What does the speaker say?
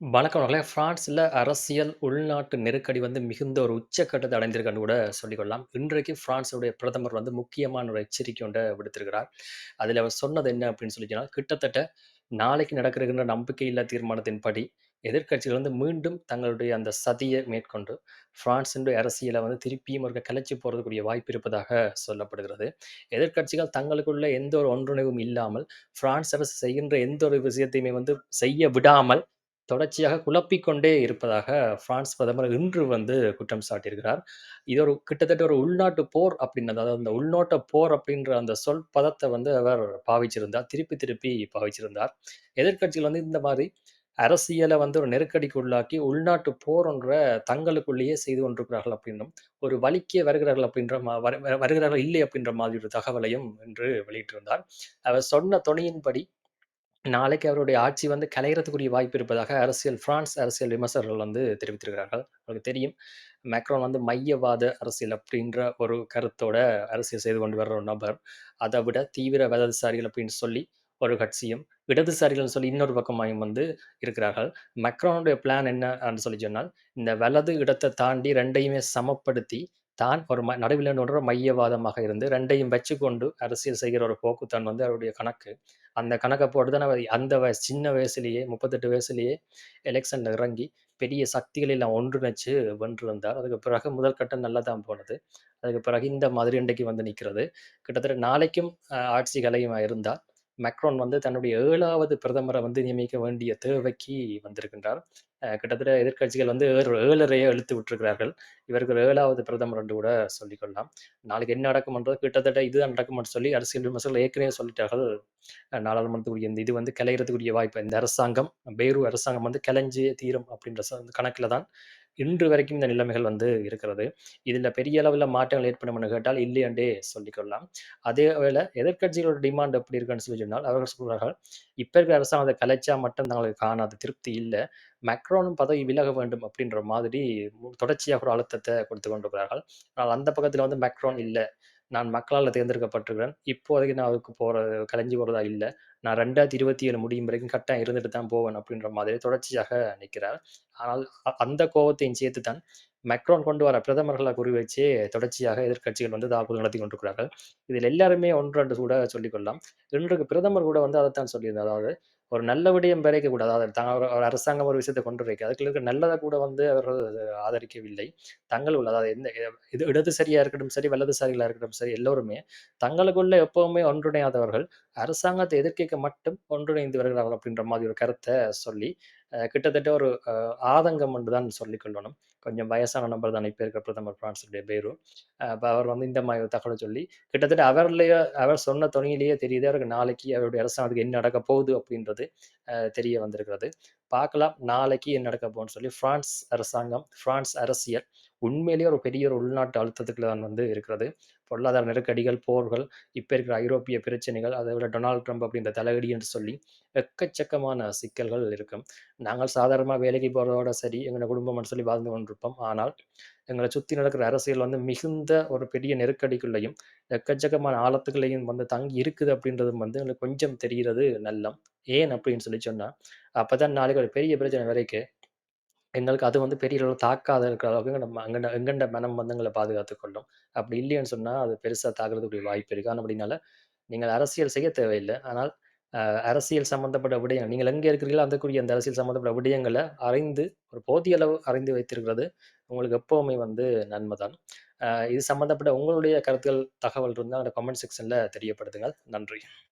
வணக்கம் நண்பர்களே. பிரான்ஸில் அரசியல் உள்நாட்டு நெருக்கடி வந்து மிகுந்த ஒரு உச்சக்கட்டத்தை அடைந்திருக்கன்னு கூட சொல்லிக்கொள்ளலாம். இன்றைக்கு பிரான்ஸுடைய பிரதமர் வந்து முக்கியமான ஒரு எச்சரிக்கை ஒன்றை விடுத்திருக்கிறார். அதில் அவர் சொன்னது என்ன அப்படின்னு சொல்லி கிட்டத்தட்ட நாளைக்கு நடக்க நம்பிக்கையில்லா தீர்மானத்தின்படி, எதிர்க்கட்சிகள் வந்து மீண்டும் தங்களுடைய அந்த சதியை மேற்கொண்டு, பிரான்சினுடைய அரசியலை வந்து திருப்பியும் ஒருக்கா கலைச்சி போகிறதுக்குரிய வாய்ப்பு இருப்பதாக சொல்லப்படுகிறது. எதிர்க்கட்சிகள் தங்களுக்குள்ள எந்த ஒரு ஒன்றிணைவும் இல்லாமல், பிரான்ஸ் அரசு செய்கின்ற எந்த ஒரு விஷயத்தையுமே வந்து செய்ய விடாமல், தொடர்ச்சியாக குழப்பிக்கொண்டே இருப்பதாக பிரான்ஸ் பிரதமர் இன்று வந்து குற்றம் சாட்டியிருக்கிறார். இது ஒரு கிட்டத்தட்ட ஒரு உள்நாட்டு போர் அப்படின்னு அதாவது அந்த உள்நாட்டு போர் அப்படின்ற அந்த சொல் பதத்தை வந்து அவர் பாவிச்சிருந்தார். திருப்பி திருப்பி பாவிச்சிருந்தார். எதிர்க்கட்சிகள் வந்து இந்த மாதிரி அரசியலை வந்து ஒரு நெருக்கடிக்கு உள்ளாக்கி, உள்நாட்டு போர் என்ற தங்களுக்குள்ளேயே செய்து கொண்டிருக்கிறார்கள் அப்படின்னும், ஒரு வழிக்கே வருகிறார்கள் அப்படின்ற மா வரு வருகிறார்கள் இல்லை அப்படின்ற மாதிரி ஒரு தகவலையும் இன்று வெளியிட்டிருந்தார். அவர் சொன்ன துணையின்படி நாளைக்கு அவருடைய ஆட்சி வந்து கலைகிறதுக்குரிய வாய்ப்பு இருப்பதாக அரசியல் பிரான்ஸ் அரசியல் விமர்சகர்கள் வந்து தெரிவித்திருக்கிறார்கள். உங்களுக்கு தெரியும், மேக்ரோன் வந்து மையவாத அரசியல் அப்படின்ற ஒரு கருத்தோட அரசியல் செய்து கொண்டு வர்ற ஒரு நபர். அதை விட தீவிர வலதுசாரிகள் அப்படின்னு சொல்லி ஒரு கட்சியும், இடதுசாரிகள்னு சொல்லி இன்னொரு பக்கமாயும் வந்து இருக்கிறார்கள். மெக்ரானுடைய பிளான் என்ன அப்படின்னு சொல்லி சொன்னால், இந்த வலது இடத்தை தாண்டி ரெண்டையுமே சமப்படுத்தி, தான் ஒரு ம நடுவில் ஒரு மையவாதமாக இருந்து 2யும் வச்சுக்கொண்டு அரசியல் செய்கிற ஒரு போக்குத்தான் வந்து அவருடைய கணக்கு. அந்த கணக்கை போட்டு தான் அவர் அந்த வயசு சின்ன வயசுலேயே முப்பத்தெட்டு வயசுலேயே எலெக்ஷனில் இறங்கி, பெரிய சக்திகளை எல்லாம் ஒன்றிணைச்சு வென்றிருந்தார். அதுக்கு பிறகு முதல் கட்டம் நல்லா தான் போனது. அதுக்கு பிறகு இந்த மாதிரி இன்றைக்கு வந்து நிற்கிறது கிட்டத்தட்ட நாளைக்கும் ஆட்சி கலையுமா இருந்தால் மெக்ரோன் வந்து தன்னுடைய ஏழாவது பிரதமரை வந்து நியமிக்க வேண்டிய தேவைக்கு வந்திருக்கின்றார். கிட்டத்தட்ட எதிர்க்கட்சிகள் வந்து ஏறு 7 1/2 இழுத்து விட்டுருக்கிறார்கள் இவர்கள் ஏழாவது பிரதமர் என்று கூட சொல்லிக்கொள்ளலாம். நாளைக்கு என்ன நடக்கும்ன்றது கிட்டத்தட்ட இதுதான் நடக்கும்னு சொல்லி அரசியல் விமர்சகர்கள் ஏற்கனவே சொல்லிட்டார்கள். நாடாளுமன்றத்துக்குரிய இந்த இது வந்து கலையறதுக்குரிய வாய்ப்பு இந்த அரசாங்கம், பேரு அரசாங்கம் வந்து கலைஞ்சே தீரும் அப்படின்ற கணக்கில் தான் இன்று வரைக்கும் இந்த நிலைமைகள் வந்து இருக்கிறது. இதில் பெரிய அளவில் மாற்றங்கள் ஏற்படும் கேட்டால் இல்லை சொல்லிக்கொள்ளலாம் அதே வேளை எதிர்க்கட்சிகளோட டிமாண்ட் எப்படி இருக்குன்னு சொல்லி சொன்னால், அவர்கள் சொல்கிறார்கள், இப்போ இருக்கிற அரசாங்கத்தை கலைச்சா மட்டும் தங்களுக்கு காணாத திருப்தி இல்லை மெக்ரோனும் பதவி விலக வேண்டும் அப்படின்ற மாதிரி தொடர்ச்சியாக ஒரு அழுத்தத்தை கொடுத்து கொண்டு கொண்டிருக்கிறார்கள். ஆனால் அந்த பக்கத்தில் வந்து மெக்ரோன் இல்லை நான் மக்களால் தேர்ந்தெடுக்கப்பட்டிருக்கிறேன். இப்போதைக்கு நான் அதுக்கு போகிற கலைஞ்சி போகிறதா இல்லை நான் 2027 முடியும் வரைக்கும் கட்டாயம் இருந்துட்டு தான் போவேன் அப்படின்ற மாதிரி தொடர்ச்சியாக நிற்கிறார் ஆனால் அந்த கோபத்தையும் சேர்த்து தான் மேக்ரான் கொண்டு வர பிரதமர்களை குறி வச்சே தொடர்ச்சியாக எதிர்க்கட்சிகள் வந்து தாக்குதல் நடத்திக் கொண்டிருக்கிறார்கள். இதில் எல்லாருமே ஒன்றென்று கூட சொல்லிக்கொள்ளலாம். இன்றைக்கு பிரதமர் கூட வந்து அதைத்தான் சொல்லியிருந்தார். அதாவது ஒரு நல்ல விடயம் வரைக்க அதாவது ஒரு அரசாங்கம் ஒரு விஷயத்தை கொண்டு வரைக்கும் அதுக்குள்ள இருக்கிற நல்லதை கூட வந்து அவர்கள் ஆதரிக்கவில்லை. தங்களுக்குள்ள அதாவது எந்த இது இடதுசாரியா இருக்கட்டும் சரி, வலதுசாரிகளாக இருக்கட்டும் சரி, எல்லோருமே தங்களுக்குள்ள எப்பவுமே ஒன்றிணையாதவர்கள், அரசாங்கத்தை எதிர்க்க மட்டும் ஒன்றிணைந்து வருகிறார்கள் அப்படின்ற மாதிரி ஒரு கருத்தை சொல்லி, கிட்டத்தட்ட ஒரு ஆதங்கம் என்று தான் சொல்லிக்கொள்ளணும் கொஞ்சம் வயசான நபர் தான் இப்போ இருக்கிற பிரதமர் பிரான்ஸுடைய பேரு அப்போ அவர் வந்து இந்த மாதிரி ஒரு சொல்லி, கிட்டத்தட்ட அவர்லயே அவர் சொன்ன துணையிலேயே தெரியுது, அவருக்கு நாளைக்கு அவருடைய அரசாங்கத்துக்கு என்ன நடக்கப் போகுது அப்படின்றது தெரிய வந்திருக்கிறது. பார்க்கலாம் நாளைக்கு என்ன நடக்க போகணும்னு சொல்லி பிரான்ஸ் அரசாங்கம், பிரான்ஸ் அரசியல் உண்மையிலேயே ஒரு பெரிய ஒரு உள்நாட்டு அழுத்தத்துக்குள்ள தான் வந்து இருக்கிறது. பொருளாதார நெருக்கடிகள், போர்கள், இப்போ இருக்கிற ஐரோப்பிய பிரச்சனைகள், அதை விட டொனால்ட் ட்ரம்ப் அப்படின்ற தலையடி என்று சொல்லி எக்கச்சக்கமான சிக்கல்கள் இருக்கும். நாங்கள் சாதாரணமாக வேலைக்கு போகிறதோட சரி, எங்களோட குடும்பம்னு சொல்லி வாழ்ந்து கொண்டிருப்போம். ஆனால் எங்களை சுற்றி நடக்கிற அரசியல் வந்து மிகுந்த ஒரு பெரிய நெருக்கடிக்குள்ளையும் எக்கச்சக்கமான ஆழத்துக்களையும் வந்து தங்கி இருக்குது அப்படின்றதும் வந்து எங்களுக்கு கொஞ்சம் தெரிகிறது நல்லம். ஏன் அப்படின்னு சொல்லி சொன்னால் அப்போ தான் நாளைக்கு ஒரு பெரிய பிரச்சனை வரைக்கு எங்களுக்கு அது வந்து பெரிய அளவு தாக்காத இருக்கிற அளவுக்கு நம்ம அங்கன எங்கண்ட மனம் வந்து எங்களை பாதுகாத்துக் கொள்ளும். அப்படி இல்லைன்னு சொன்னால் அது பெருசாக தாக்குறதுக்குரிய வாய்ப்பு இருக்கு. அப்படினால நீங்கள் அரசியல் செய்ய தேவையில்லை ஆனால் அரசியல் சம்மந்தப்பட்ட விடயங்கள் நீங்கள் எங்கே இருக்கிறீங்களோ அதுக்குரிய அந்த அரசியல் சம்மந்தப்பட்ட விடயங்களை அறிந்து, ஒரு போதிய அளவு அறிந்து வைத்திருக்கிறது உங்களுக்கு எப்பவுமே வந்து நன்மை தான். இது சம்மந்தப்பட்ட உங்களுடைய கருத்துக்கள், தகவல் இருந்தால் அந்த கமெண்ட் செக்ஷனில் தெரியப்படுத்துங்கள். நன்றி.